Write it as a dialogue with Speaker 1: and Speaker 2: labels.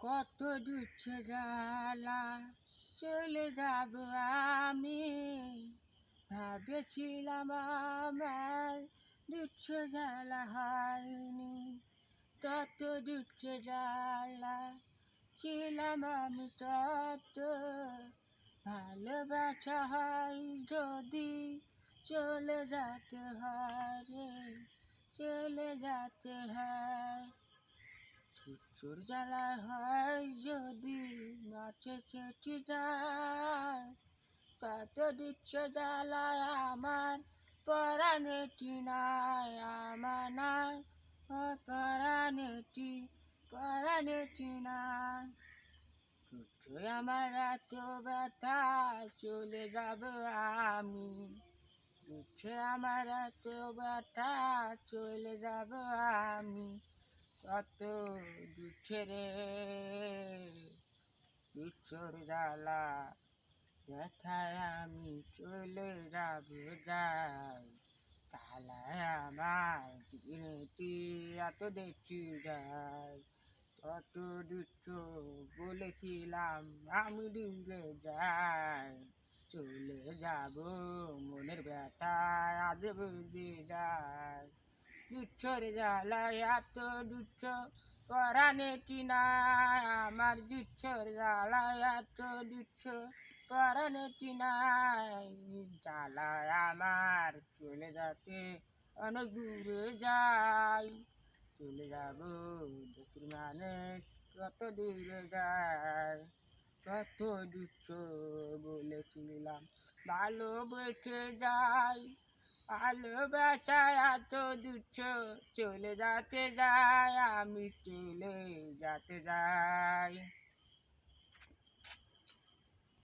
Speaker 1: কত দুঃখে জ্বালা, চলে যাব আমি। ভাবেছিলাম আমার দুঃখ জ্বালা হয়নি, তত দুঃখে জ্বালা ছিলাম আমি তত। ভালোবাসা হয় যদি চলে যেতে হয় চলে যেতে হয়। চুর জ্বালা হয় যদি মাছে চেটে যায় তত দুঃখ জ্বালায় আমার পরাণেটি নাই, আমার নাই ও পরাণেটি পরাণেটি নাই। তুই আমার এত ব্যথা চলে যাব আমি দুঃখে আমার এত ব্যথা চলে যাব আমি। কত দুঃখে রে। দুঃখর জ্বালা, ব্যথায় আমি চলে যাব যাই। তালায় আমার দিনেটি এত দেখি যায় কত দুঃখ বলেছিলাম, আমি ডুবে যাই। চলে যাব মনের ব্যথায়, আজ বুঝে যায় দুঃখর জ্বালায় এত দুঃখ পরাণে চিনায় আমার দুঃখর জ্বালায় এত দুঃখ পরাণে চিনায় জ্বালায় আমার, চলে যেতে অনেক দূরে যাই। চলে যাব দেখি মানে কত দূরে যায় কত দুঃখ বলেছিলাম ভালোবেসে যাই। ভালোবাসায় এত দুচ্ছ চলে যাতে যায় আমি চলে যেতে যাই